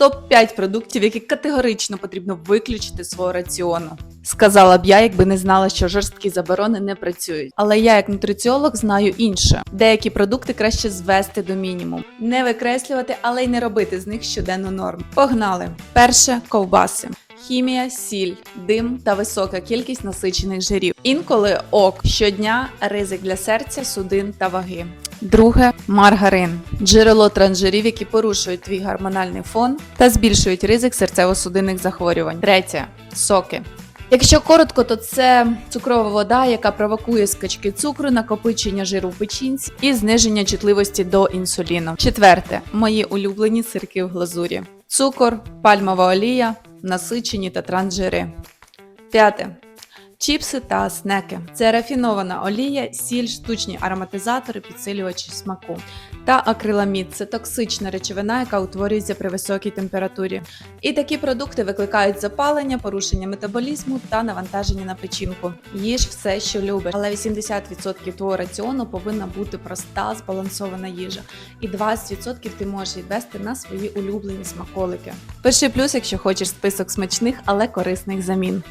Топ-5 продуктів, які категорично потрібно виключити з свого раціону. Сказала б я, якби не знала, що жорсткі заборони не працюють. Але я, як нутриціолог, знаю інше. Деякі продукти краще звести до мінімуму, не викреслювати, але й не робити з них щоденну норму. Погнали! Перше ковбаси. Хімія, сіль, дим та висока кількість насичених жирів. Інколи ок щодня ризик для серця, судин та ваги. Друге маргарин джерело транжирів, які порушують твій гормональний фон та збільшують ризик серцево-судинних захворювань. Третє соки. Якщо коротко, то це цукрова вода, яка провокує скачки цукру, накопичення жиру в печінці і зниження чутливості до інсуліну. Четверте мої улюблені сирки в глазурі: цукор, пальмова олія, насичені та трансжири. П'яте. Чіпси та снеки це рафінована олія, сіль, штучні ароматизатори, підсилювачі смаку. Та акриламід це токсична речовина, яка утворюється при високій температурі. І такі продукти викликають запалення, порушення метаболізму та навантаження на печінку. Їж все, що любиш, але 80% твого раціону повинна бути проста, збалансована їжа, і 20% ти можеш відвести на свої улюблені смаколики. Перший плюс, якщо хочеш список смачних, але корисних замін.